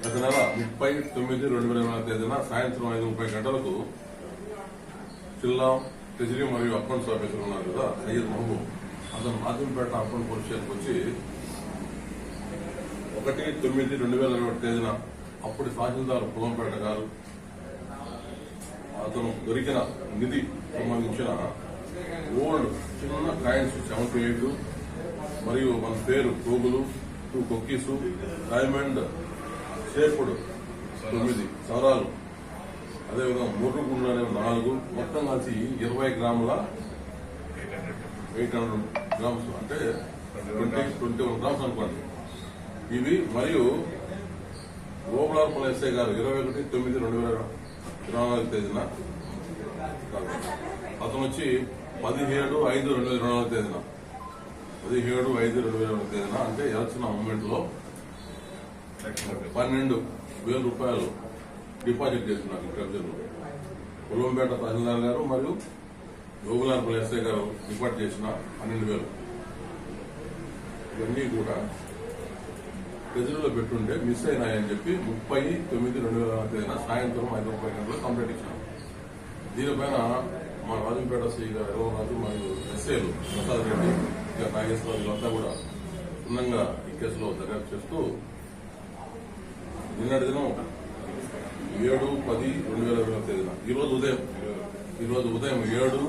గత నెల ముప్పై తొమ్మిది రెండు వేల ఇరవై తేదీన సాయంత్రం ఐదు ముప్పై గంటలకు జిల్లా ట్రెజరీ మరియు అకౌంట్స్ ఆఫీసర్ ఉన్నారు కదా సయ్యద్ మహబూబ్. అతను మాధవపేట అకౌంట్ పోలీస్ స్టేషన్కి వచ్చి ఒకటి తొమ్మిది రెండు వేల ఇరవై తేదీన అప్పటి తహసీల్దార్ పులంపేట గారు అతను దొరికిన నిధి సంబంధించిన ఓల్డ్ చిన్న కాయిన్స్ సెవెంటీ ఎయిట్ మరియు మన పేరు టూగులు టూ కొక్కీసు డైమండ్ షేపుడు తొమ్మిది సవరాలు అదేవిధంగా ముర్రుగుండు అనే నాలుగు మొత్తం కలిసి ఇరవై గ్రాముల ఎయిట్ హండ్రెడ్ గ్రామ్స్. అంటే ట్వంటీ ట్వంటీ వన్ గ్రామ్స్ అనుకోండి. ఇవి మరియు ఓబులార్పల ఎస్ఐ గారు ఇరవై ఒకటి తొమ్మిది రెండు వేల ఇరవై నాలుగు తేదీన అతను వచ్చి పదిహేడు ఐదు రెండు వేల ఇరవై నాలుగు తేదీన. పదిహేడు ఐదు రెండు వేల ఇరవై తేదీన అంటే ఎలక్షన్ మూమెంట్లో పన్నెండు వేల రూపాయలు డిపాజిట్ చేస్తున్నారు ట్రెజరీలో పుల్లంపేట తహసీల్దార్ గారు మరియు గోగులార్పల్లి ఎస్ఐ గారు డిపాజిట్ చేసిన పన్నెండు వేలు. ఇవన్నీ కూడా ప్రజల్లో పెట్టుంటే మిస్ అయినాయని చెప్పి ముప్పై తొమ్మిది రెండు వేల తేదీన సాయంత్రం ఐదు ముప్పై గంటలకు కంప్లైంట్ ఇచ్చినాం దీనిపైన మా రాజంపేట శ్రీ గారు రాజు మరియు ఎస్ఐలు ప్రసాద్ రెడ్డి ఇంకా నాగేశ్వరరావు వీళ్ళంతా కూడా క్షుణ్ణంగా ఈ కేసులో దర్యాప్తు చేస్తూ నిన్నటి దినం ఏడు పది రెండు వేల ఇరవై తేదీన. ఈ రోజు ఉదయం ఈ రోజు ఉదయం ఏడు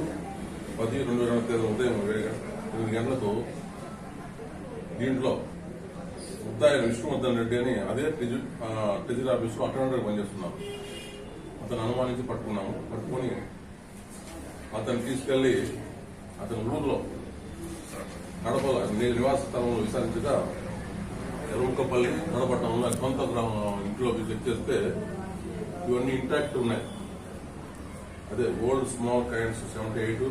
పది రెండు వేల తేదీన ఉదయం ఎనిమిది గంటలకు దీంట్లో ముద్దాయి విష్ణువర్ధన్ రెడ్డి అని అదే ట్రెజరీ ఆ, ఆఫీస్లో అటెండర్ పనిచేస్తున్నారు. అతను అనుమానించి పట్టుకున్నాము. పట్టుకొని అతను తీసుకెళ్ళి అతని ఊర్లో కడపలో నివాస స్థలంలో విచారించగా ఎరువుకపల్లి నడపట్టణంలో కొంత గ్రామం ఇంట్లో చెక్ చేస్తే ఇవన్నీ ఇంటాక్ట్ ఉన్నాయి. అదే old small kinds seventy eight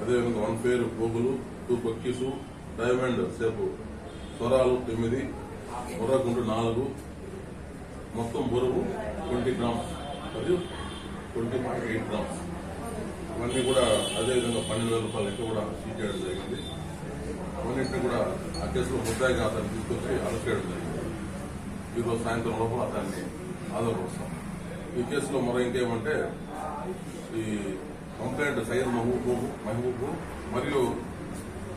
అదేవిధంగా వన్ పేరు పోగులు టూ కొక్కీసు డైమండ్ సేపు స్వరాలు తొమ్మిది బుర్రగుండు నాలుగు మొత్తం బరువు ట్వంటీ గ్రామ్స్ మరియు ట్వంటీ పాయింట్ ఎయిట్ గ్రామ్స్ ఇవన్నీ కూడా అదేవిధంగా పన్నెండు వేల రూపాయలు కూడా సీజ్ చేయడం జరిగింది. అవన్నింటినీ కూడా ఆ కేసులో ముద్దాయిగా అతన్ని తీసుకొచ్చి అరెస్ట్ చేయడం జరిగింది. ఈరోజు సాయంత్రం లోపల అతన్ని హాజరుపరుస్తాం ఈ కేసులో మరో ఇంకేమంటే ఈ కంప్లైంట్ సయ్యద్ మహబూబ్ మహబూబ్ మరియు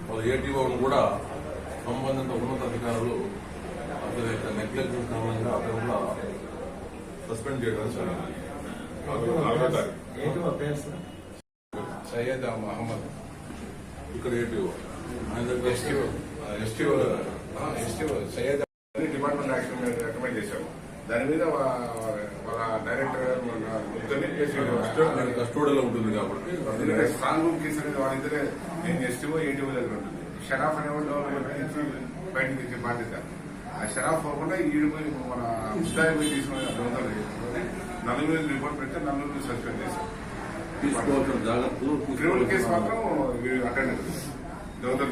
వాళ్ళ ఏటీఓను కూడా సంబంధిత ఉన్నతాధికారులు అతని యొక్క నెగ్లెక్షన్ కారణంగా అతను కూడా సస్పెండ్ చేయడం జరిగింది. సయ్యద్ మహమ్మద్ ఇక్కడ ATO. STO. STO STO. Syed department action recommend చేశాము. దాని మీద వాళ్ళ డైరెక్టర్ ఉంటుంది కాబట్టి ఎందుకంటే స్ట్రాంగ్ రూమ్ కేసు అనేది వాళ్ళిద్దరే నేను ఎస్టీఓ ఏటీఓ దగ్గర ఉంటుంది. షరాఫ్ నుంచి బయటకు తెచ్చే బాధ్యత ఆ షరాఫ్ పోకుండా ఈడు పోయి మన ముస్తాయి పోయి తీసుకుని దొంగలు నలుగురు రిపోర్ట్ పెడితే నలుగురు సస్పెండ్ చేశాం తీసుకోవాల్సిన జాగ్రత్తలు క్రిమినల్ కేసు మాత్రం అటెండ్ దొంగతనం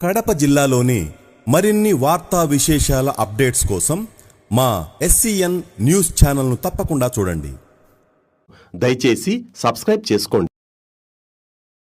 కడప జిల్లాలోని మరిన్ని వార్తా విశేషాల అప్డేట్స్ కోసం మా ఎస్సీఎన్ న్యూస్ ఛానల్ను తప్పకుండా చూడండి. దయచేసి సబ్స్క్రైబ్ చేసుకోండి.